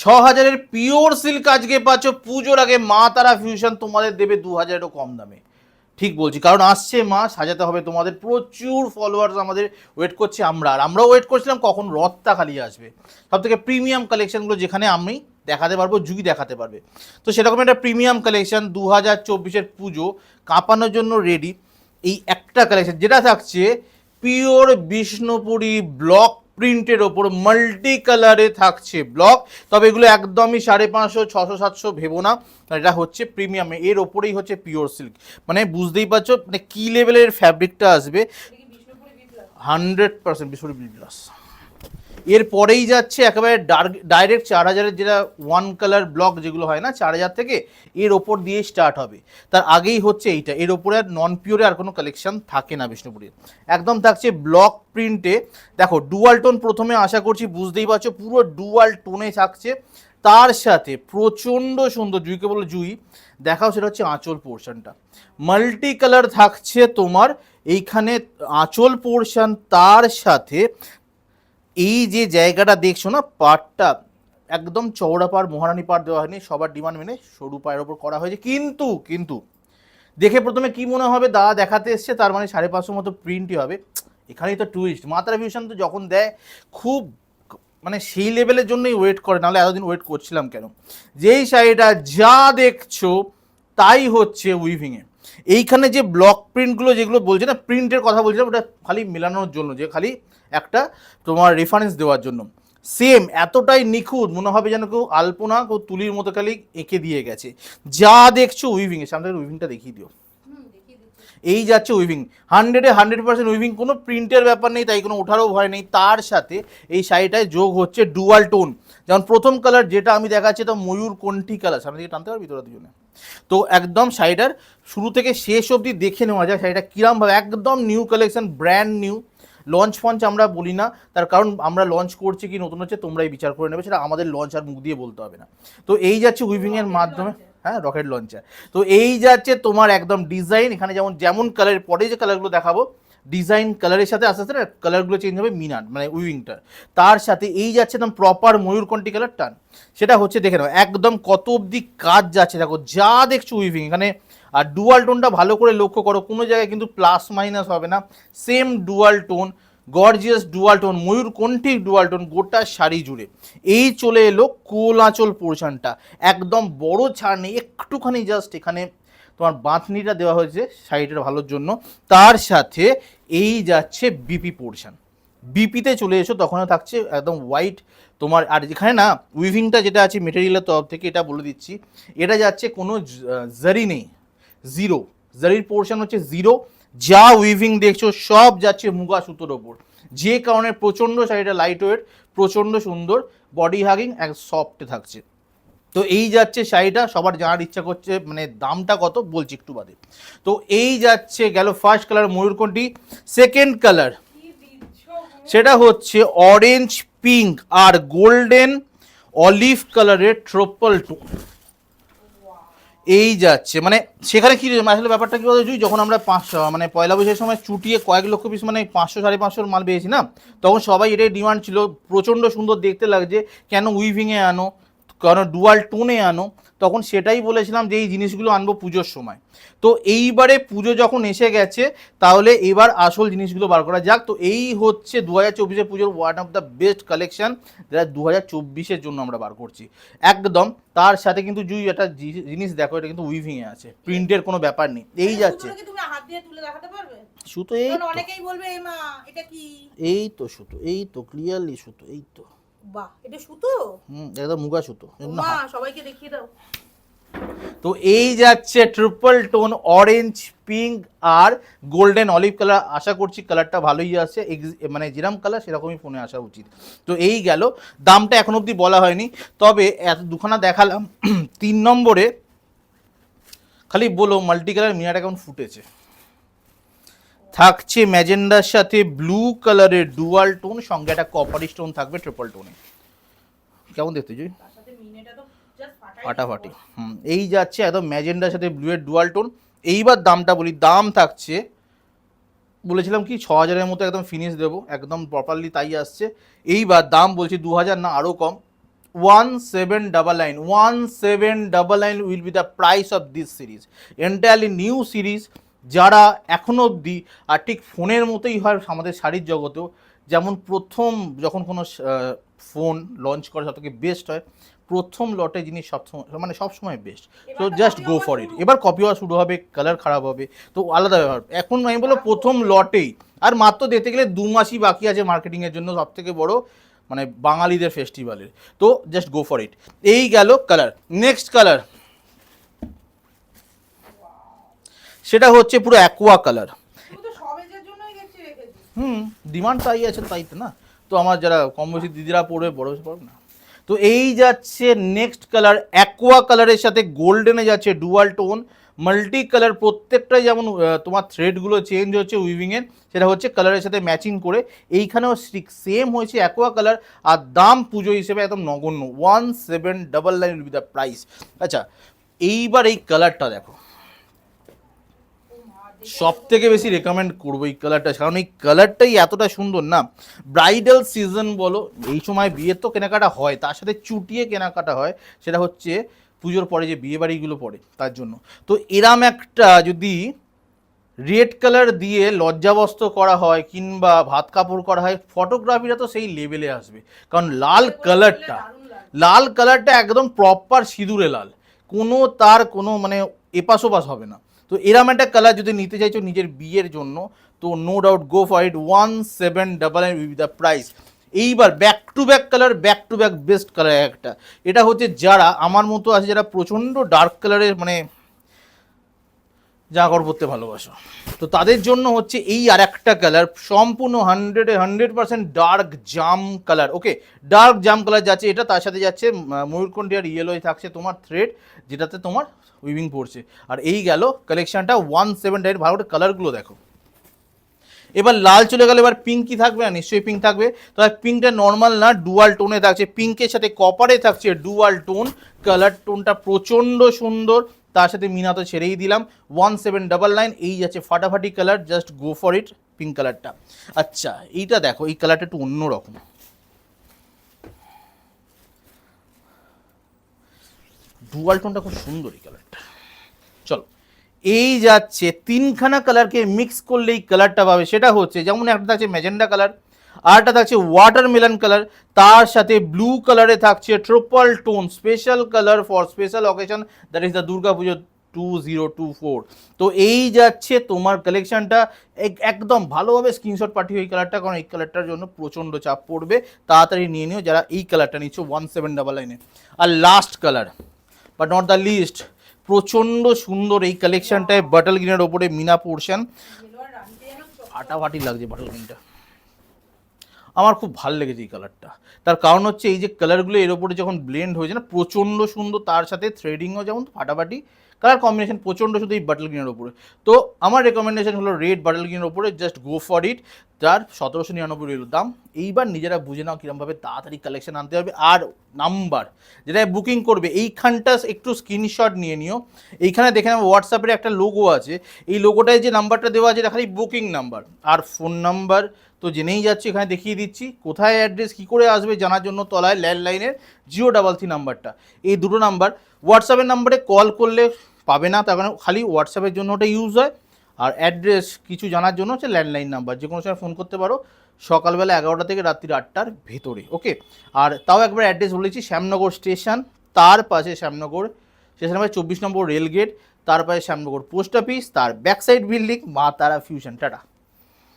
ছ হাজারের pure silk আজকে পাচ্ছ, পুজোর আগে মা তারা ফিউশন তোমাদের দেবে দু হাজারেরও কম দামে। ঠিক বলছি, কারণ আসছে মা, সাজাতে হবে তোমাদের, প্রচুর ফলোয়ার্স আমাদের ওয়েট করছে আমরা। আর আমরাও ওয়েট করছিলাম কখন রথটা খালি আসবে। সব থেকে প্রিমিয়াম কালেকশনগুলো যেখানে আমি দেখাতে পারব, জুগি দেখাতে পারবে। তো সেরকম একটা প্রিমিয়াম কালেকশান দু হাজার চব্বিশের পুজো কাঁপানোর জন্য রেডি এই একটা কালেকশান যেটা থাকছে পিওর বিষ্ণুপুরি ব্লক প্রিন্টের ওপর মাল্টি কালারে থাকছে ব্লক তবে এগুলো একদমই সাড়ে পাঁচশো, ছশো, সাতশো ভেবো না। এটা হচ্ছে প্রিমিয়ামে এর ওপরেই হচ্ছে পিওর সিল্ক মানে বুঝতেই পারছ মানে কী লেভেলের ফ্যাব্রিকটা আসবে? হান্ড্রেড পার্সেন্ট বিষ্ণুপুরি প্লাস এরপরেই যাচ্ছে একেবারে ডাইরেক্ট চার হাজারের যেটা ওয়ান কালার ব্লক যেগুলো হয় না, চার হাজার থেকে এর ওপর দিয়ে স্টার্ট হবে। তার আগেই হচ্ছে এইটা। এর ওপরে আর নন পিওরে আর কোনো কালেকশন থাকে না বিষ্ণুপুরের। একদম থাকছে ব্লক প্রিন্টে দেখো ডুয়াল টোন প্রথমে আশা করছি বুঝতেই পারছ, পুরো ডুয়াল টোনে থাকছে। তার সাথে প্রচণ্ড সুন্দর, জুইকে বলো জুই, দেখাও সেটা হচ্ছে আঁচল পোর্শনটা মাল্টি কালার থাকছে তোমার, এইখানে আঁচল পোর্শন তার সাথে এই যে জায়গাটা দেখছ না পাটটা একদম চওড়া পাড়, মহারানী পাড় দেওয়া হয়নি, সবার ডিমান্ড মেনে সরু পায়ের ওপর করা হয়েছে। কিন্তু কিন্তু দেখে প্রথমে কি মনে হবে, দাদা দেখাতে এসছে, তার মানে সাড়ে পাঁচশো মতো প্রিন্টই হবে। এখানেই তো টুইস্ট মাতারা ভিউশন তো যখন দেয়, খুব মানে সেই লেভেলের জন্যই ওয়েট করে, নাহলে এতদিন ওয়েট করছিলাম কেন? যেই শাড়িটা যা দেখছ, তাই হচ্ছে উইভিংয়ে এইখানে যে ব্লক প্রিন্টগুলো যেগুলো বলছে না প্রিন্টের কথা বলছিলাম ওটা খালি মেলানোর জন্য যে খালি একটা তোমার রেফারেন্স দেওয়ার জন্য। সেম এতটাই নিখুঁত মনে হবে যেন কেউ আলপনা কেউ তুলির মতো খালি এঁকে দিয়ে গেছে। যা দেখছ উইভিংয়ে সামনে উইভিংটা দেখিয়ে দিও। এই যাচ্ছে উইভিং হান্ড্রেডে হান্ড্রেড পার্সেন্ট উইভিং কোনো প্রিন্টের ব্যাপার নেই তাই কোনো ওঠারও ভয় নেই। তার সাথে এই শাড়িটায় যোগ হচ্ছে ডুয়াল টোন যেমন প্রথম কালার যেটা আমি দেখাচ্ছি তো ময়ূর কোনটি কালার সামনে দিকে টানতে পারবি তোরা দুজনে? তো একদম শাড়িটার শুরু থেকে শেষ অবধি দেখে নেওয়া যায় শাড়িটা কীরমভাবে একদম new collection brand new launch ফঞ্চ আমরা বলি না তার কারণ আমরা লঞ্চ করছি কি নতুন হচ্ছে তোমরাই বিচার করে নেবে সেটা আমাদের লঞ্চ আর মুখ দিয়ে বলতে হবে না। তো এই যাচ্ছে উইভিংয়ের মাধ্যমে হ্যাঁ রকেট লঞ্চার তো এই যাচ্ছে তোমার একদম ডিজাইন এখানে যেমন যেমন কালারের পরে যে কালারগুলো দেখাবো ডিজাইন কালারের সাথে আস্তে আস্তে কালারগুলো চেঞ্জ হবে মিনার মানে উইভিংটার তার সাথে এই যাচ্ছে একদম প্রপার ময়ূরকণ্ঠী কালার টান। সেটা হচ্ছে, দেখে নাও, একদম কত অবধি কাজ যাচ্ছে, দেখো, যা দেখছ উইভিং এখানে, আর ডুয়াল টোনটা ভালো করে লক্ষ্য করো, কোনো জায়গায় কিন্তু প্লাস মাইনাস হবে না same dual tone gorgeous dual tone ময়ূর ডুয়াল টোন গোটা শাড়ি জুড়ে। এই চলে এলো কোলাচল পোর্শনটা। একদম বড় ছাড় নেই, একটুখানি জাস্ট এখানে তোমার বাঁধনিটা দেওয়া হয়েছে শাড়িটার ভালোর জন্য। তার সাথে এই যাচ্ছে বিপি পোর্শন বিপিতে চলে এসো, তখনও থাকছে একদম হোয়াইট তোমার আর যেখানে না উইভিংটা যেটা আছে মেটেরিয়ালের তরফ থেকে এটা বলে দিচ্ছি। এটা যাচ্ছে কোনো জারি নেই। জিরো জারির পোর্শন হচ্ছে জিরো যা উইভিং দেখছ, সব যাচ্ছে মুগা সুতোর ওপর। যে কারণে প্রচণ্ড শাড়িটা লাইট ওয়েট প্রচণ্ড সুন্দর। বডি হাগিং এক সফটে থাকছে। তো এই যাচ্ছে শাড়িটা, সবার জানার ইচ্ছা করছে মানে দামটা কত বলছি একটু বাদে। তো এই যাচ্ছে গেল ফার্স্ট কালার ময়ূরকণ্ঠী সেকেন্ড কালার সেটা হচ্ছে অরেঞ্জ পিঙ্ক আর গোল্ডেন অলিভ কালারের ট্রোপল টু এই যাচ্ছে মানে সেখানে কি আসলে ব্যাপারটা কি বলতো, যখন আমরা পাঁচশো মানে পয়লা বৈশাখের সময় চুটিয়ে কয়েক লক্ষ পিস মানে পাঁচশো, সাড়ে পাঁচশোর মাল পেয়েছি না? তখন সবাই এটাই ডিমান্ড ছিল, প্রচণ্ড সুন্দর দেখতে লাগছে, কেন উইভিংয়ে আনো? কেন ডুয়াল টোনে আনো তখন সেটাই বলেছিলাম যে এই জিনিসগুলো আনব পুজোর সময়। তো এইবারে পুজো যখন এসে গেছে তাহলে এবার আসল জিনিসগুলো বার করা যাক। তো এই হচ্ছে দু হাজার চব্বিশে পুজোর one of the best collection যেটা দু হাজার চব্বিশের জন্য আমরা বার করছি। একদম তার সাথে কিন্তু জুই একটা জিনিস দেখো এটা কিন্তু উইভিংয়ে আছে। প্রিন্টের কোনো ব্যাপার নেই। এই যাচ্ছে। সুতো এই অনেকেই বলবে এই তো সুতো এই তো ক্লিয়ারলি সুতো এই তো। বাহ এটা সুতো? হুম একদম মুগা সুতো। না মা সবাইকে দেখিয়ে দাও। তো এই যাচ্ছে ট্রিপল টোন অরেঞ্জ পিঙ্ক আর গোল্ডেন অলিভ কালার আশা করছি কালারটা ভালোই আছে। মানে যেরকম কালার সেরকমই ফোনে আসা উচিত। তো এই গেল। দামটা এখন অবধি বলা হয়নি। তবে এত দুখানা দেখালাম। তিন নম্বরে খালি বলো মাল্টি কালার মিনার কেমন ফুটেছে? থাকছে ম্যাজেন্ডার সাথে ব্লু কালারের ডুয়াল টোন সঙ্গে একটা কপারি স্টোন থাকবে ট্রিপল টোনে কেমন দেখতে জুই? ফাটাফাটি। হুম এই যাচ্ছে একদম ম্যাজেন্ডার সাথে ব্লু এর ডুয়াল টোন। এইবার দামটা বলি দাম থাকছে বলেছিলাম কি ছ হাজারের মতো একদম ফিনিশ দেবো একদম প্রপারলি তাই আসছে। এইবার দাম বলছি দু হাজার না আরও কম। One seven double nine one seven double nine will be the price of this series. Entirely new series যারা এখনও অবধি আর ঠিক ফোনের মতোই হয় আমাদের শাড়ির জগতেও যেমন প্রথম যখন কোনো ফোন লঞ্চ করে সব থেকে বেস্ট হয় প্রথম লটে জিনিস সব মানে সবসময় বেস্ট তো জাস্ট গো ফর। ইট এবার কপি হওয়া শুরু হবে কালার খারাপ হবে তো আলাদা ব্যাপার। এখন আমি বলব প্রথম লটেই আর মাত্র দিতে গেলে দু মাসই বাকি আছে মার্কেটিংয়ের জন্য সব থেকে বড় মানে বাঙালিদের ফেস্টিভ্যালের তো জাস্ট গো ফর ইট এই গেল কালার নেক্সট কালার সেটা হচ্ছে পুরো অ্যাকোয়া কালার হুম ডিমান্ড তাই আছে তাই তো না? তো আমার যারা কম বেশি দিদিরা পড়বে বড় বেশি পড়বে না। তো এই যাচ্ছে নেক্সট কালার অ্যাকোয়া কালারের সাথে গোল্ডেনে যাচ্ছে ডুয়াল টোন মাল্টি কালার প্রত্যেকটাই যেমন তোমার থ্রেডগুলো চেঞ্জ হচ্ছে উইভিংয়ের সেটা হচ্ছে কালারের সাথে ম্যাচিং করে। এইখানেও সেম হয়েছে অ্যাকোয়া কালার আর দাম পুজো হিসেবে একদম নগণ্য। One seven double nine will be the price আচ্ছা এইবার এই কালারটা দেখে। সব থেকে বেশি রেকমেন্ড করব এই কালারটা কারণ এই কালারটাই এতটা সুন্দর না। ব্রাইডাল সিজন বলো, এই সময় বিয়ের তো কেনাকাটা হয়, তার সাথে চুটিয়ে কেনাকাটা হয়, সেটা হচ্ছে পুজোর পরে যে বিয়ে বাড়িগুলো পড়ে তার জন্য। তো এরাম একটা যদি রেড কালার দিয়ে লজ্জাবস্ত্র করা হয়, কিংবা ভাত কাপড় করা হয় ফটোগ্রাফিটা তো সেই লেভেলে আসবে। কারণ লাল কালারটা লাল কালারটা একদম প্রপার সিঁদুরে লাল। কোনো তার কোনো মানে এপাশ ওপাশ হবে না। তো এরম একটা কালার যদি নিতে চাইছো নিজের বিয়ের জন্য, তো no doubt go for it one seven double nine with the price এইবার back to back colour back to back best colour একটা। এটা হচ্ছে যারা, আমার মতো আছে যারা প্রচণ্ড ডার্ক কালারের মানে জামা কাপড় পরতে ভালোবাসো। তো তাদের জন্য হচ্ছে এই আর একটা কালার সম্পূর্ণ হান্ড্রেডে হান্ড্রেড পার্সেন্ট ডার্ক জাম কালার ওকে ডার্ক জাম কালার যাচ্ছে এটা তার সাথে যাচ্ছে আহ, ময়ূরকণ্ঠিয়ার ইয়েলোয় থাকছে তোমার থ্রেড যেটাতে তোমার উইভিং পড়ছে। আর এই গেল কালেকশানটা ওয়ান সেভেন ডাইট ভালো কালারগুলো দেখো। এবার লাল চলে গেলে এবার পিঙ্ক কি থাকবে? না নিশ্চয়ই পিঙ্ক থাকবে। তবে পিঙ্কটা নর্মাল না ডুয়াল টোনে থাকছে। পিঙ্কের সাথে কপারে থাকছে ডুয়াল টোন কালার টোনটা প্রচণ্ড সুন্দর। তার সাথে মিনা তো ছেড়েই দিলাম। ওয়ান সেভেন ডাবল নাইন, এই যাচ্ছে ফাটাফাটি colour, just go for it pink কালারটা। আচ্ছা এইটা দেখো, এই কালারটা একটু অন্যরকম। ডুয়াল টোনটা খুব সুন্দর এই কালারটা। চলো, এই যাচ্ছে তিনখানা কালারকে মিক্স করলে এই কালারটা পাবে। সেটা হচ্ছে, যেমন একটা আছে ম্যাজেন্ডা কালার আরটা থাকছে ওয়াটারমেলন কালার তার সাথে ব্লু কালারে থাকছে triple tone special colour for special occasion that is the Durga Puja two zero two four তো এই যাচ্ছে তোমার কালেকশনটা একদম ভালোভাবে স্ক্রিনশট পাঠিয়ে এই কালারটা কারণ এই কালারটার জন্য প্রচণ্ড চাপ পড়বে। তাড়াতাড়ি নিয়ে নিও যারা এই কালারটা নিচ্ছ ওয়ান সেভেন ডাবল নাইনে আর last colour but not the list প্রচণ্ড সুন্দর এই কালেকশনটায় বাটল গ্রিনের ওপরে মিনা পোর্শন ফাটাফাটি লাগছে বাটল গ্রিনটা আমার খুব ভালো লেগেছে এই কালারটা তার কারণ হচ্ছে এই যে কালারগুলো এর ওপরে যখন ব্লেন্ড হয়েছে না, প্রচণ্ড সুন্দর তার সাথে থ্রেডিংও যেমন ফাটাফাটি কালার কম্বিনেশান প্রচণ্ড শুধু এই বাটল গ্রিনের ওপরে তো আমার রেকমেন্ডেশন হলো রেড বাটল গ্রিনের ওপরে জাস্ট গো ফর ইট যার সতেরোশো নিরানব্বই দাম। এইবার নিজেরা বুঝে নাও কীরকমভাবে তাড়াতাড়ি কালেকশন আনতে হবে। আর নাম্বার যেটা বুকিং করবে, এইখানটা একটু স্ক্রিনশট নিয়ে নিও। এইখানে দেখে নেব হোয়াটসঅ্যাপের একটা লোগো আছে। এই লোগোটায় যে নাম্বারটা দেওয়া আছে, এটা খালি বুকিং নাম্বার আর ফোন নাম্বার তো জেনেই যাচ্ছি, এখানে দেখিয়ে দিচ্ছি। কোথায় অ্যাড্রেস কী করে আসবে জানার জন্য তলায় ল্যান্ডলাইনের জিরো ডাবল থ্রি নাম্বারটা এই দুটো নাম্বার হোয়াটসঅ্যাপের নাম্বারে কল করলে পাবে না, তার কারণে খালি হোয়াটসঅ্যাপের জন্য ওটা ইউজ হয়। আর অ্যাড্রেস কিছু জানার জন্য হচ্ছে ল্যান্ডলাইন নাম্বার যে কোনো সময় ফোন করতে পারো। সকালবেলা এগারোটা থেকে রাত্রি আটটার ভেতরে ওকে আর তাও একবার অ্যাড্রেস বলেছি শ্যামনগর স্টেশন তার পাশে শ্যামনগর স্টেশন নাম্বার চব্বিশ নম্বর রেলগেট তার পাশে শ্যামনগর পোস্ট অফিস তার backside building Maa Tara fusion tata.